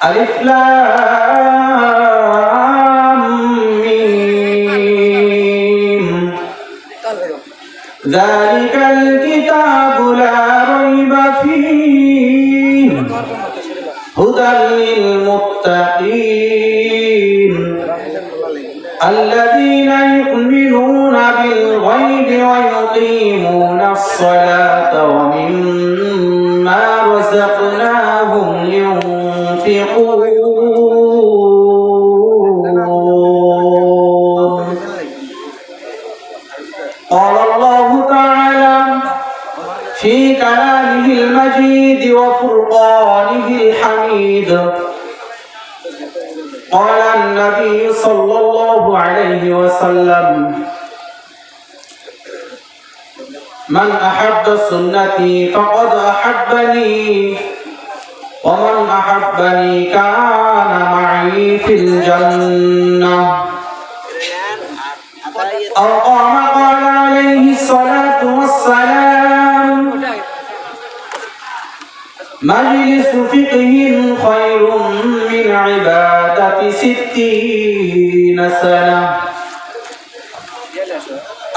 আলিফ كلامه المجيد وفرقانه الحميد. قال النبي صلى الله عليه وسلم من أحب سنتي فقد أحبني ومن أحبني كان معي في الجنة. أو قال عليه الصلاة والسلام مجلس فقه خير من عبادة ستين سنة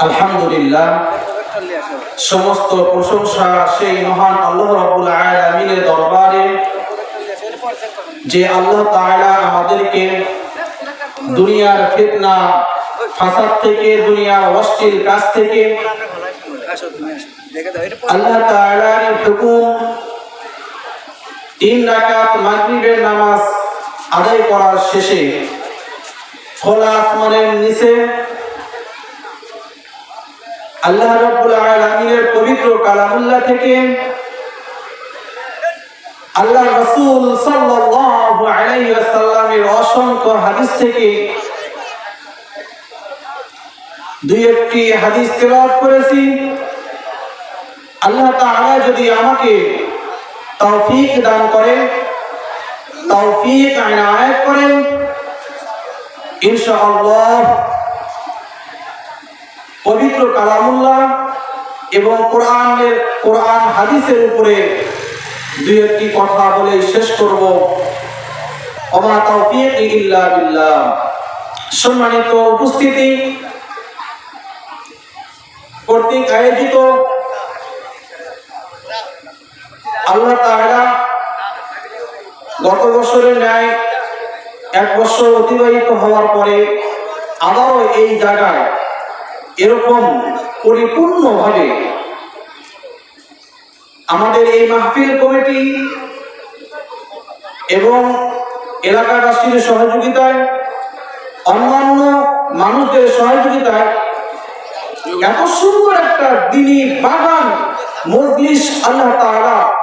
الحمد لله সমস্ত প্রশংসা সেই মহান আল্লাহ রাব্বুল আলামিনের দরবারে যে আল্লাহ তাআলা আমাদেরকে দুনিয়ার ফিতনা ফাসাদ থেকে দুনিয়ার অশ্লীল কাজ থেকে আল্লাহ তাআলার হুকুম তিন রাকাত মাগরিবের নামাজ আদায় করার শেষে খোলা আসমানের নিচে আল্লাহ রাব্বুল আলামিনের পবিত্র কালামুল্লাহ থেকে আল্লাহ রাসূল সাল্লাল্লাহু আলাইহি ওয়াসাল্লামের অসংখ্য হাদিস থেকে দুই একটি হাদিস তেলাওয়াত করেছি। আল্লাহ তাআলা যদি আমাকে তৌফিক দান করেন, তৌফিক আয়নায়ত করেন। ইনশাআল্লাহ পবিত্র কালামুল্লাহ এবং কোরআনের, কোরআন হাদিসের উপরে দুই একটি কথা বলে শেষ করব। অমা তৌফিক ইল্লা বিল্লাহ। সম্মানিত উপস্থিতি কর্তৃক আয়োজিত আল্লাহ তাআলা গত বছরের ন্যায় এক বছর অতিবাহিত হওয়ার পরে আবারও এই জায়গায় এরকম পরিপূর্ণভাবে আমাদের এই মাহফিল কমিটি এবং এলাকাবাসীর সহযোগিতায়, অন্যান্য মানুষদের সহযোগিতায় এত সুন্দর একটা দিনী বাগান, মজলিস আল্লাহ তাআলা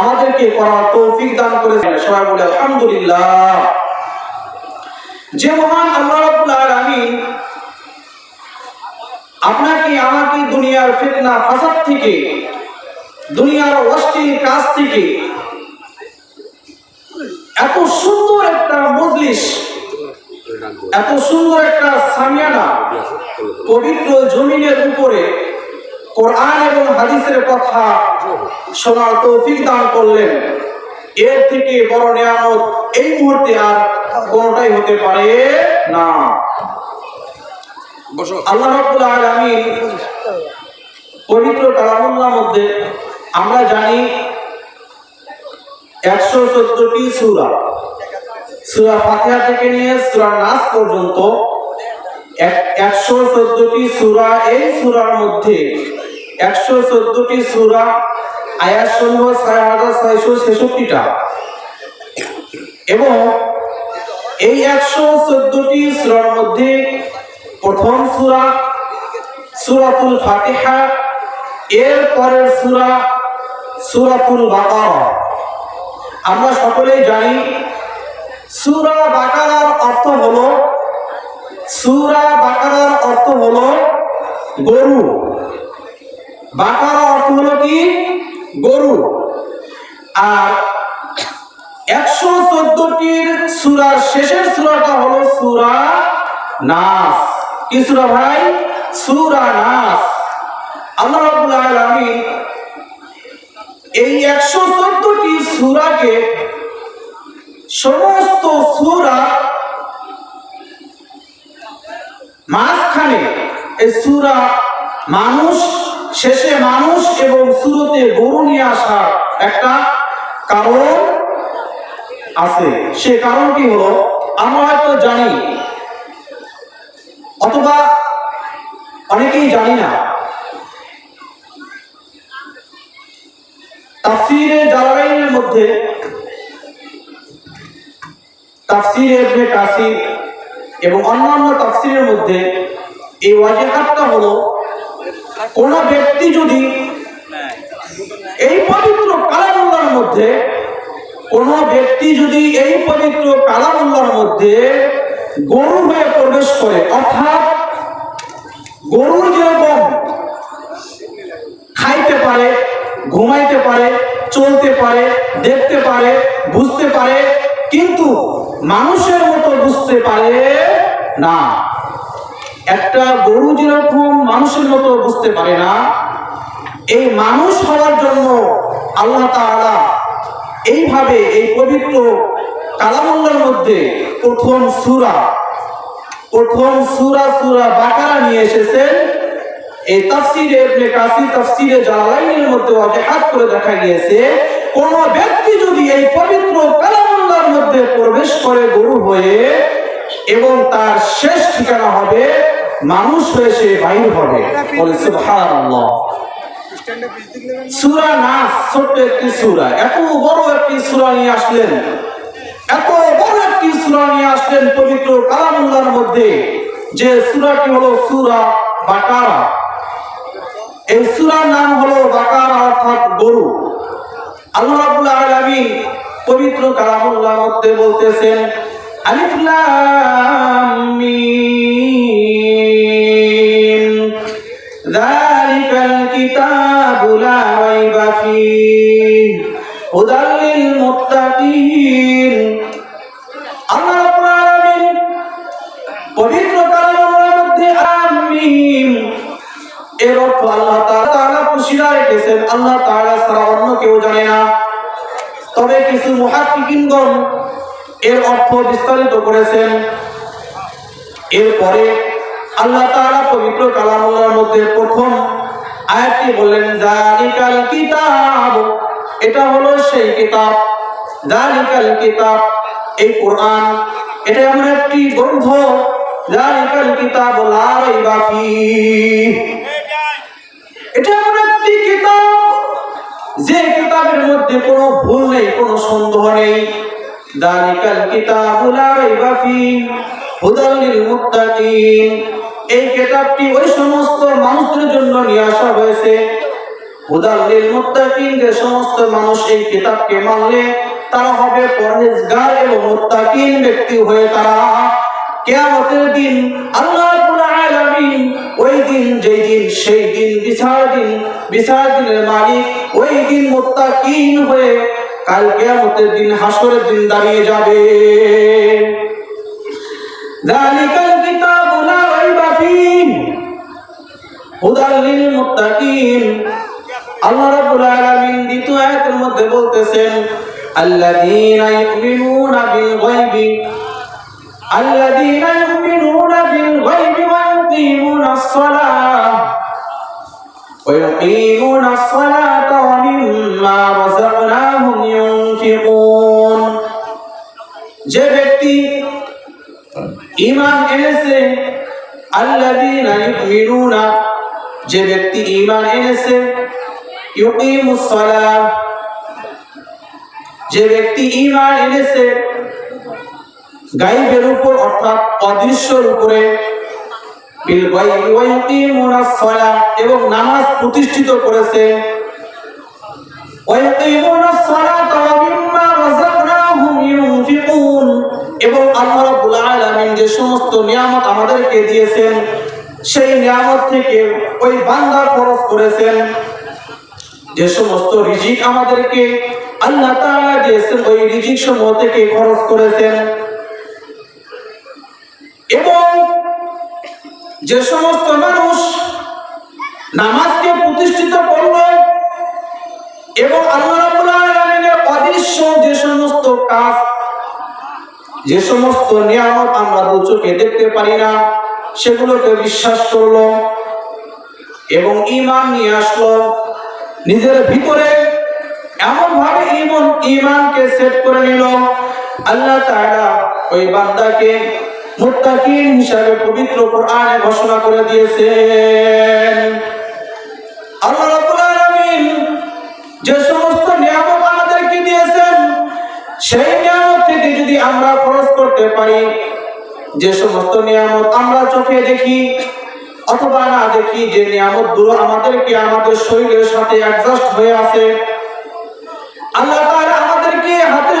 আমাদেরকে করার তৌফিক দান করেছেন সবাই বলে, আলহামদুলিল্লাহ। যে মহান আল্লাহ রাব্বুল আলামিন আপনাকে, আমাকে দুনিয়ার ফিতনা, ফাসাদ থেকে, দুনিয়ার অশ্লীল কাজ থেকে এত সুন্দর একটা মজলিস, এত সুন্দর একটা সামিয়ানা পবিত্র জমিনের উপরে কোরআন এবং হাদিসের কথা শোনার তৌফিক দান করলেন। এর থেকে বড় নিয়ামত এই মুহূর্তে আর কোনটাই হতে পারে না। আল্লাহ রাব্বুল আলামিন পবিত্র কালামুল্লাহর মধ্যে আমরা জানি একশো চোদ্দটি সূরা। সূরা ফাতিহা থেকে নিয়ে সূরা নাস পর্যন্ত একশো চোদ্দটি সূরা এই সূরার মধ্যে একশো চোদ্দটি সূরা আয়াত সমূহ ছয় হাজার ছয়শো ছেষট্টিটা। এবং এই একশো চোদ্দটি সূরার মধ্যে প্রথম সূরা, সূরাতুল ফাতিহা, এর পরের সূরা, সূরাতুল বাকারা। আমরা সকলেই জানি, সূরা বাকারার অর্থ হলো, সুরা বাকারার অর্থ হলো গরু। বাকারা অর্থ হলো কি? গরু। আর একশো চোদ্দটির সুরার শেষের সুরাটা হলো সুরা নাস। কি ভাই? সুরা নাস। আল্লাহ রাব্বুল আলামিন এই একশো চোদ্দটি সুরাকে সমস্ত সুরা মাঝখানে, এই সুরা মানুষ শেষে মানুষ এবং সুরতে গরু নিয়ে আসার একটা কারণ আছে। সে কারণটি হলো? আমরা হয়তো জানি, অথবা অনেকেই জানি না। তাফসিরে মধ্যে, তাফসিরে কাসির এবং অন্যান্য তাফসিরের মধ্যে এই ওয়াজিহাতটা হলো কোন ব্যক্তি যদি এই পবিত্র কালামুল্লার মধ্যে, কোন ব্যক্তি যদি এই পবিত্র কালামুল্লার মধ্যে গরু হয়ে প্রবেশ করে, অর্থাৎ গরুর যেরকম খাইতে পারে, ঘুমাইতে পারে, চলতে পারে, দেখতে পারে, বুঝতে পারে, কিন্তু মানুষের মতো বুঝতে পারে না। একটা গরু যেরকম মানুষের মতো বুঝতে পারে না, এই মানুষ হওয়ার জন্য আল্লাহ তাআলা এইভাবে এই পবিত্র কালামুল্লার মধ্যে প্রথম সুরা প্রথম সুরা সুরা বাকারা নিয়ে এসেছেন। এই তাফসিরে ইবনে কাসির তাফসিরে জালালাইনের মধ্যে ওয়াজাহাত করে দেখা গিয়েছে, কোন ব্যক্তি যদি এই পবিত্র কালামুল্লাহর মধ্যে প্রবেশ করে গরু হয়ে এবং তার শেষ ঠিকানা হবে মানুষ হয়ে সে বাহির হবে বলে সূরা নাস, ছোট্ট একটি সূরা। এত বড় একটি সূরা নিয়ে আসলেন। এত বড় একটি সূরা নিয়ে আসলেন পবিত্র কালামুল্লাহর মধ্যে। যে সূরাটি হলো সূরা বাকারা। এই সূরার নাম হলো বাকারা অর্থাৎ গরু। আল্লাহ আলামিন পবিত্র কালামুল্লাহর মধ্যে বলতেছেন আলিফ লাম মিম। যালিকাল কিতাবু লা রাইবা ফীহ। হুদাল লিল মুত্তাকিন। আল্লাহ রাব্বুল আলামিন পবিত্র কালামুল্লাহর মধ্যে আমিন এর অর্থ আল্লাহ তাআলা খুশিরা রেখেছেন। আল্লাহ তাআলা ছাড়া অন্য কেউ জানে না। তবে কিছু মুহাক্কিকিনগণ এর অর্থ বিস্তারিত করেছেন। এরপরে আল্লাহ তাআলা পবিত্র কালামুল্লাহর মধ্যে প্রথম আয়াতটি বললেন জালিকাল কিতাব। এটা হলো সেই কিতাব জালিকাল কিতাব। এই কোরআন এটা এমন একটি গ্রন্থ জালিকাল কিতাব লা রাইবা ফীহ। এটা এমন একটি কিতাব, যে কিতাবের মধ্যে কোনো ভুল নেই, কোনো সন্দেহ নেই। দালিকাল কিতাবু লা রাইবা ফীহ হুদাল লিল ব্যক্তি হয়ে তারা কিয়ামতের ওই দিন যেই দিন, সেই দিন বিচার দিন বিচার দিনের মালিক ওই দিন মুত্তাকিন হয়ে কাল কেয়ামতের দিন হাসরের দিন দাঁড়িয়ে যাবে। যালিকাল কিতাবু লা রাইবা হুদাল লিল মুত্তাকিন। আল্লাহ রাব্বুল আলামিন দ্বিতীয় আয়াতের মধ্যে বলতেছেন, আল্লাযীনা ইউমিনুনা বিল গায়বি। আল্লাযীনা ইউমিনুনা বিল গায়বি ওয়া সালাহ। ويقيمون الصلاة ومما رزقناهم ينفقون যে ব্যক্তি ঈমান এনেছে আল্লাযীনা ইউমিনুনা যে ব্যক্তি ঈমান এনেছে ইউকিমুস সালাত যে ব্যক্তি ঈমান এনেছে গাইবের উপর অর্থাৎ অদৃশ্যের উপরে এবং নামাজ প্রতিষ্ঠিত করেছে এবং আল্লাহ রাব্বুল আলামিন যে সমস্ত নিয়ামত আমাদেরকে দিয়েছেন, সেই নিয়ামত থেকে ওই বান্দা খরচ করেছেন। যে সমস্ত রিজিক আমাদেরকে আল্লাহ তাআলা দিয়েছেন, ওই রিজিক সমূহ থেকে খরচ করেছেন। যে সমস্ত মানুষ নামাজকে প্রতিষ্ঠিত করল এবং আল্লাহ অদৃশ্য যে সমস্ত কাজ, যে সমস্ত নিয়ামত আমরা দু চোখে দেখতে পারি না, সেগুলোকে বিশ্বাস করল এবং ইমান নিয়ে আসলো। নিজের ভিতরে এমনভাবে ইমন ইমানকে সেট করে নিল। আল্লাহ তাআলা ওই বান্দাকে মুত্তাকিন হিসাবে পবিত্র কোরআনে ঘোষণা করে দিয়েছেন। আল্লাহ রাব্বুল আলামিন যে সমস্ত নিয়ামত আমাদেরকে দিয়েছেন, সেই নিয়ামত থেকে যদি আমরা খরচ করতে পারি, যে সমস্ত নিয়ামত আমরা চোখে দেখি, অথবা না দেখি, যে নিয়ামতগুলো আমাদেরকে আমাদের শরীরের সাথে অ্যাডজাস্ট হয়ে আছে, আল্লাহ আমাদেরকে হাতের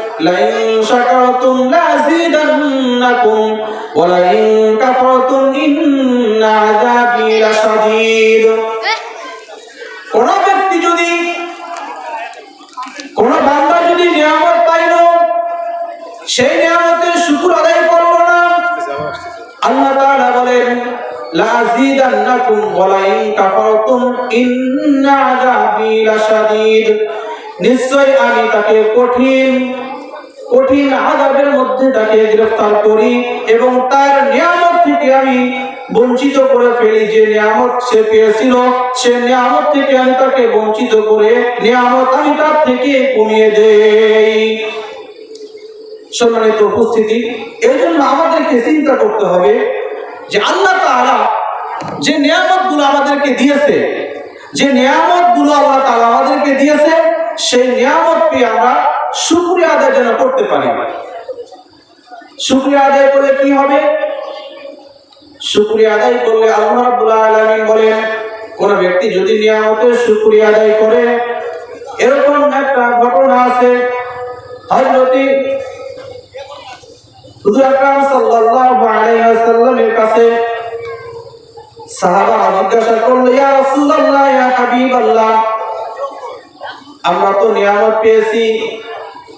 লাযিদান্নাকুম ওয়া লাইন কাফারতুম ইন্না আযাবি লাশাদীদ কোন ব্যক্তি যদি, কোন বান্দা যদি নিয়ামত পাইল, সেই নিয়ামতের শুকর আদায় করল না। আল্লাহ তাআলা বলেন, লাযিদান্নাকুম ওয়া লাইন কাফারতুম ইন্না আযাবি লাশাদীদ নিশ্চয় আমি তাকে কঠিন কঠিন আযাবের মধ্যে তাকে গ্রেফতার করি এবং তার নিয়ামত থেকে আমি বঞ্চিত করে ফেলি। যে নিয়ামত সে পেয়েছিল, সে নিয়ামত থেকে আমি তাকে বঞ্চিত করে নিয়ামত আমি তার থেকে কমিয়ে দেই। সম্মানিত উপস্থিতি এই জন্য আমাদেরকে চিন্তা করতে হবে যে আল্লাহ তাআলা যে নিয়ামতগুলো আমাদেরকে দিয়েছে, যে নিয়ামতগুলো আল্লাহ তাআলা আমাদেরকে দিয়েছে, সেই নিয়ামত পেয়ে আমরা শুকরিয়া আদায় যেন করতে পারি। শুকরিয়া আদায় করলে কি হবে? শুকরিয়া আদায় করলে আল্লাহ রাব্বুল বলেন, কোন ব্যক্তি যদি নিয়ামতের শুকরিয়া আদায় করে, এরকম একটা ঘটনা আছে। হযরতি ইয়া রাসূলুল্লাহ, ইয়া আমরা তো নিয়ামত পেয়েছি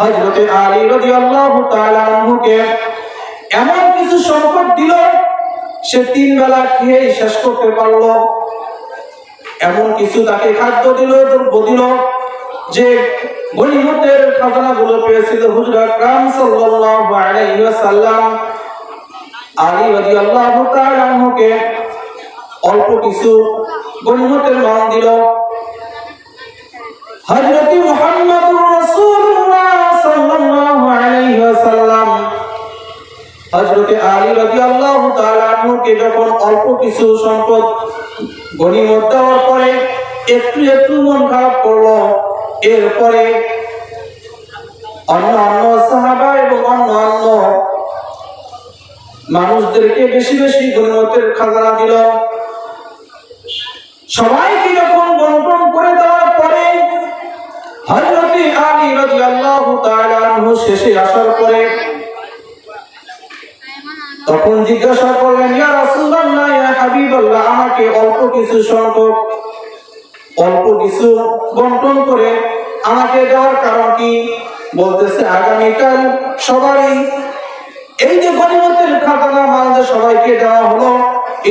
হযরতে আলী রাদিয়াল্লাহু তাআলা আনহুকে এমন কিছু সংকট দিল, সে তিন বেলা খেয়ে শেষ করতে পারল। এমন কিছু তাকে খাদ্য দিল দ্রব্য দিল যে পেয়েছিল সাল্লাল্লাহু আলাইহি ওয়াসাল্লাম। আলী রাদিয়াল্লাহু তাআলা আনহুকে অল্প কিছু গনিমতের মান দিল। অল্প কিছু সম্পদ পরে একটু একটু মন খারাপ করল, এরপরে মানুষদেরকে বেশি বেশি গনিমতের খাজানা দিল। সবাইকে যখন হযরত আলী রাদিয়াল্লাহু তাআলা আনহু শেষে আসার পরে তখন জিজ্ঞাসা করলেন, ইয়া রাসূলুল্লাহ, ইয়া হাবিবাল্লাহ, আমাকে অল্প কিছু সংখ্যক, অল্প কিছু বন্টন করে আমাকে দেওয়ার কারণ কি? বলতেছে, আগামীকাল সবাই এই যে গনিমতের খাতানা মাল সবাইকে দেওয়া হলো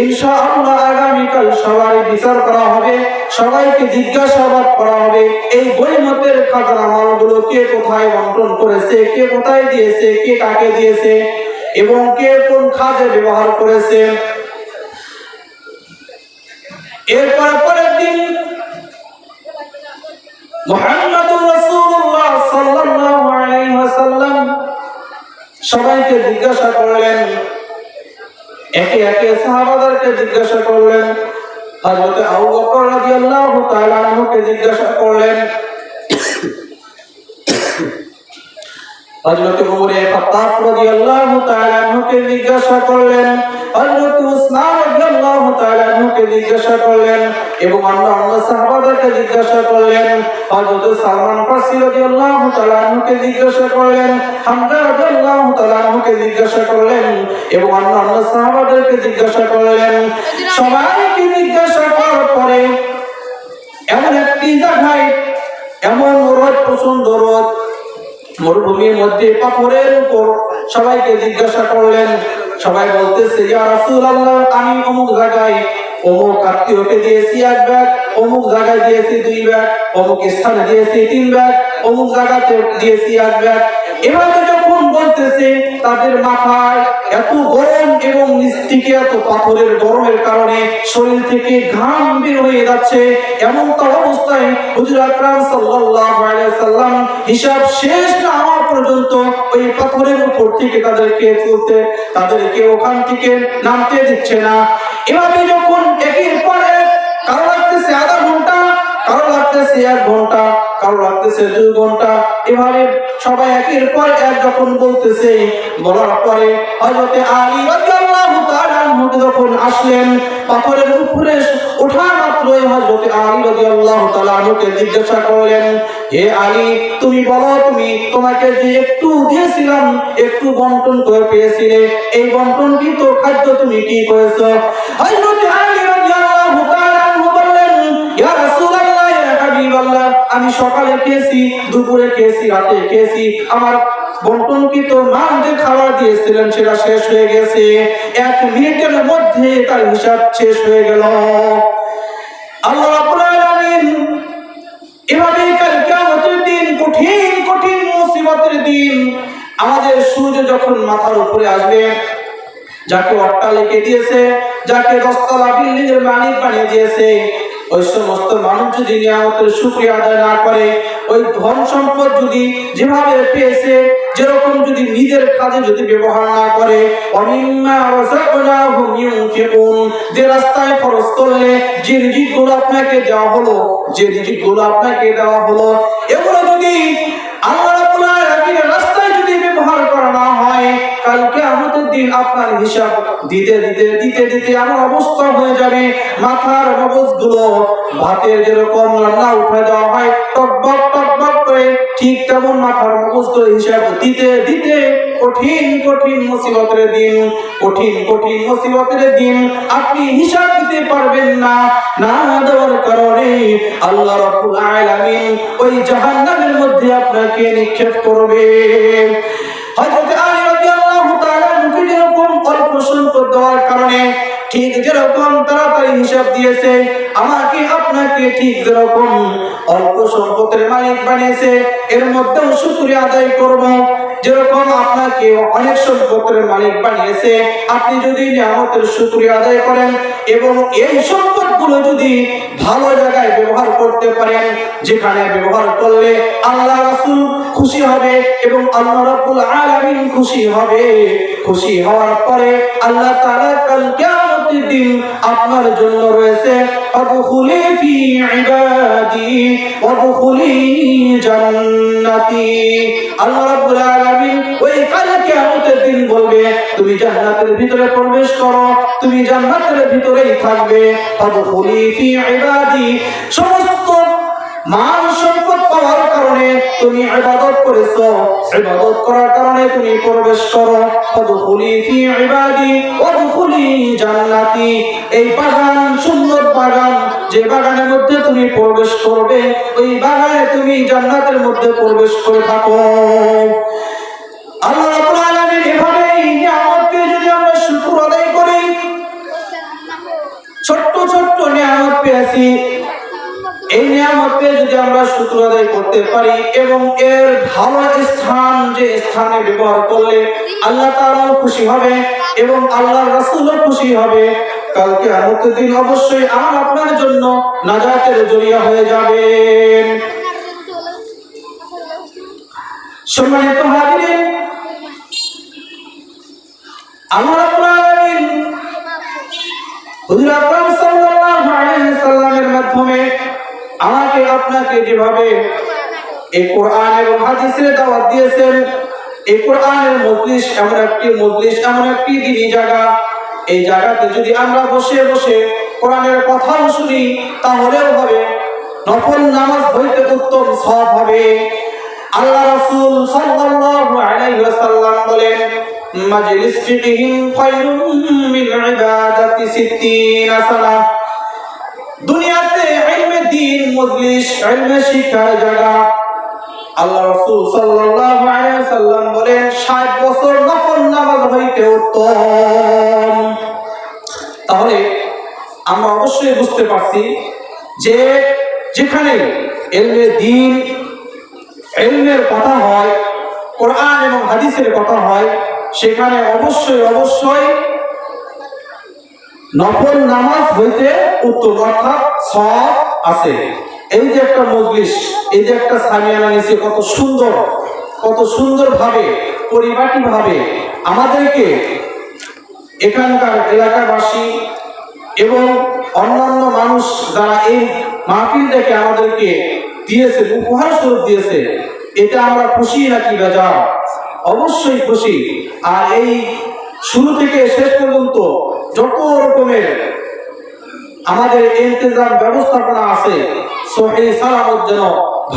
ইনশাআল্লাহ আগামীকাল সবাই বিচার করা হবে, সবাইকে জিজ্ঞাসাবাদ করা হবে, এই গনিমতের খাতানা মালগুলো কে কোথায় বন্টন করেছে, কে কোথায় দিয়েছে, কে কাকে দিয়েছে এবং কে কোন কাজে ব্যবহার করেছে। এরপর পরের দিন মুহাম্মদুর রাসূলুল্লাহ সাল্লাল্লাহু সাল্লাম সবাইকে জিজ্ঞাসা করলেন একে একে সাহাবাদেরকে জিজ্ঞাসা করলেন হযরত আবু বকর রাদিয়াল্লাহু তাআলা আনহুকে জিজ্ঞাসা করলেন হযরত ওমর খাত্তাব রাদিয়াল্লাহু তাআলা জিজ্ঞাসা করলেন, হযরত উসমান রাদিয়াল্লাহু তাআলা জিজ্ঞাসা করলেন এবং অন্য জিজ্ঞাসা করলেন, হযরত জিজ্ঞাসা করলেন, হামজা রাদিয়াল্লাহু তাআলা আনহুকে জিজ্ঞাসা করলেন এবং অন্য অন্য জিজ্ঞাসা করলেন। সবাইকে জিজ্ঞাসা করার পরে এমন একটি জায়গায়, এমন রোদ প্রচণ্ড রোদ মরুভূমির মধ্যে পাথরের উপর সবাইকে জিজ্ঞাসা করলেন। সবাই বলতেছে আমি অমুক জায়গায়, অমুক আত্মীয়কে দিয়েছি এক ব্যাগ, অমুক জায়গায় দিয়েছি দুই ব্যাগ, অমুক স্থানে দিয়েছি তিন ব্যাগ, অমুক জায়গাতে দিয়েছি এক ব্যাগ। এভাবে যখন বলতেছে তাদের মাথায় এত গরম এবং নিচ এত পাথরের গরমের কারণে শরীর থেকে ঘাম বের হয়ে যাচ্ছে। এমন তো অবস্থায় হুজুর আকরাম সাল্লাল্লাহু আলাইহি সাল্লাম হিসাব শেষ না হওয়া পর্যন্ত ওই পাথরের উপর থেকে তাদেরকে তুলতে, তাদেরকে ওখান থেকে নামতে দিচ্ছে না। এভাবে যখন একের পর এক কারও লাগতেছে কারও লাগতেছে এক ঘণ্টা, কারও লাগতেছে দুই ঘণ্টা। এভাবে সবাই একের পর এক যখন বলতেছে, বলার পরে হযরতে আলী তাআলা যখন আসলেন, পাথরের উপরে ওঠা মাত্রই হযরতে আলী রাদিয়াল্লাহু তাআলা আনহুকে জিজ্ঞাসা করলেন, হে আলী, তুমি বলো, তুমি তোমাকে যে একটু দিয়েছিলাম, একটু বন্টন করে পেয়েছিলে, এই বন্টনটি তো খাদ্য তুমি কি করেছ? হযরতে আমি সকালে খেয়েছি, দুপুরে খেয়েছি, রাতে খেয়েছি। আমার বন্টনকৃত যে খাবার দিয়েছিলেন? সেটা শেষ হয়ে গেছে। এক মিনিটের মধ্যে তার হিসাব শেষ হয়ে গেল। আল্লাহ রাব্বুল আলামিন এভাবে কাল কিয়ামতের দিন, কঠিন কঠিন মুসিবতের দিন আমাদের সূর্য যখন মাথার উপরে আসবে, যাকে অট্টালিকে দিয়েছে, যাকে দশতলা বিল্ডিং এর মালিক বানিয়ে দিয়েছে ওই সমস্ত মানুষ যদি নিয়ামতের শুকরিয়া আদায় না করে, ওই ধন সম্পদ যদি যেভাবে পেয়েছে, যেরকম যদি নিজের কাজে যদি ব্যবহার না করে যে রাস্তায় খরচ করলে, যে রিজিকগুলো আপনাকে দেওয়া হলো, যে রিজিকগুলো আপনাকে দেওয়া হলো, এগুলো যদি আল্লাহ রাস্তায় যদি ব্যবহার করা না হয় কালকে আমাদের দিন আপনার হিসাব দিতে দিতে দিতে দিতে আমার অবস্থা হয়ে যাবে, মাথার মগজগুলো ভাতের যেরকম রান্না উঠে দেওয়া হয়, টকবক টকবক করে ঠিক তেমন মাথার মগজগুলো হিসাব দিতে দিতে কঠিন কঠিন মুসিবতের দিন, কঠিন কঠিন মুসিবতের দিন। আপনি হিসাব দিতে পারবেন না না দেওয়ার কারণে আল্লাহ রাব্বুল আলামিন ওই জাহান্নামের মধ্যে আপনাকে নিক্ষেপ করবে। হযরত সম্পদ দেওয়ার কারণে ঠিক যেরকম তাড়াতাড়ি হিসাব দিয়েছে, আমাকে আপনাকে ঠিক যেরকম অল্প সম্পদের মালিক বানিয়েছে, এর মধ্যেও শুক্রিয়া আদায় করব। যেরকম আপনাকে অনেক সম্পদের মালিক বানিয়েছে, আপনি যদি নিয়ামতের শুকরিয়া আদায় করেন এবং এই সম্পদগুলো যদি ভালো জায়গায় ব্যবহার করতে পারেন, যেখানে ব্যবহার করলে আল্লাহ রাসূল খুশি হবে এবং আল্লাহ রাব্বুল আলামিন খুশি হবে। খুশি হওয়ার পরে আল্লাহ তাআলা কাল কিয়ামতের দিন আপনার জন্য রয়েছে? আদখুলি ফি ইবাদি জান্নাতি। আল্লাহ রাব্বুল আলামিন ওই দিন বলবে, তুমি জান্নাতের ভিতরে প্রবেশ করো, তুমি জান্নাতের ভিতরেই থাকবে। ফি ইবাদি, সমস্ত মান পাওয়ার কারণে তুমি ইবাদত করেছ। ইবাদত করার কারণে তুমি প্রবেশ করো। ফাদখুলি ফি ইবাদি, ওয়াদখুলি জান্নাতি। এই বাগান, সুন্দর বাগান, যে বাগানের মধ্যে তুমি প্রবেশ করবে, ওই বাগানে তুমি জান্নাতের মধ্যে প্রবেশ করে থাকো। আল্লাহ রাব্বুল আলামিন এভাবে নিয়ামতকে যদি আমরা শুকর আদায় করি, ছোট্ট ছোট্ট নিয়ামত পেয়েছি। যদি আমরা শুক্র আদায় করতে পারি এবং এর ভালো স্থান যে স্থানে ব্যবহার করলে আল্লাহ তাআলাও খুশি হবে এবং আল্লাহ রাসূলও খুশি হবে কালকে আমাদের দিন অবশ্যই আমার আপনার জন্য নাজাতের জরিয়া হয়ে যাবেন সম্মানিত হাজিরিন রাব্বুল আলামিন হুজুর আকরাম সাল্লাল্লাহু আলাইহি সাল্লামের মাধ্যমে আমাকে আপনাকে যেভাবে এই কোরআন এবং হাদিসের দাওয়াত দিয়েছেন, এই কোরআনের মজলিস এমন একটি মজলিস, এমন একটি দিনী জায়গা। এই জায়গাতে যদি আমরা বসে বসে কোরআনের কথাও শুনি, তাহলেও হবে, নফল নামাজ হইতে উত্তম সব হবে। আল্লাহ রাসূল সাল্লাল্লাহু আলাইহি ওয়াসাল্লাম বলেন, মাজলিস ফিকহিন খায়রুম মিন ইবাদাতি 60 সালাহ দুনিয়াতে ইলমে মজলিস ইলমে শিক্ষার জায়গা। আল্লাহ রাসূল সাল্লাল্লাহু আলাইহি ওয়াসাল্লাম বলেন 60 বছর নফল নামাজ হইতে উত্তম। তাহলে আমরা অবশ্যই বুঝতে পারছি যে যেখানে এলমে দিন, এলমের কথা হয়, কোরআন এবং হাদিসের কথা হয়, সেখানে অবশ্যই অবশ্যই নফল নামাজ হইতে উত্তম। অর্থাৎ সব আছে। এই যে একটা মজলিস, এই যে একটা সামিয়ানা নিচে কত সুন্দর কত সুন্দর ভাবে পরিপাটি ভাবে আমাদেরকে এখানকার এলাকাবাসী এবং অন্যান্য মানুষ যারা এই মাহফিলটাকে আমাদেরকে দিয়েছে, উপহার স্বরূপ দিয়েছে, এটা আমরা খুশি নাকি বেজা অবশ্যই খুশি। আর এই শুরু থেকে শেষ পর্যন্ত যত রকমের আমাদের ইন্তজাম ব্যবস্থাপনা আছে। সহি সালামত যেন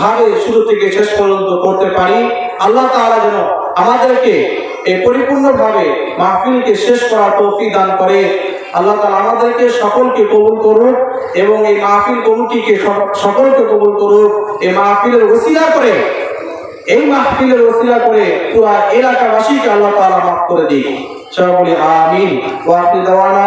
ভাবে শুরু থেকে শেষ পর্যন্ত করতে পারি। আল্লাহ তাআলা যেন আমাদেরকে এই পরিপূর্ণভাবে মাহফিলকে শেষ করার তৌফিক দান করে। আল্লাহ তাআলা আমাদেরকে সকলকে কবুল করুক এবং এই মাহফিল কমিটিকে সকলকে কবুল করুক। এই মাহফিলের ওসিলা করে, এই মাহফিলের ওসিলা করে পুরা এলাকাবাসীকে আল্লাহ তাআলা মাফ করে দিক। সবাই বলি, আমিন। ওয়া আখির দাওয়ানা।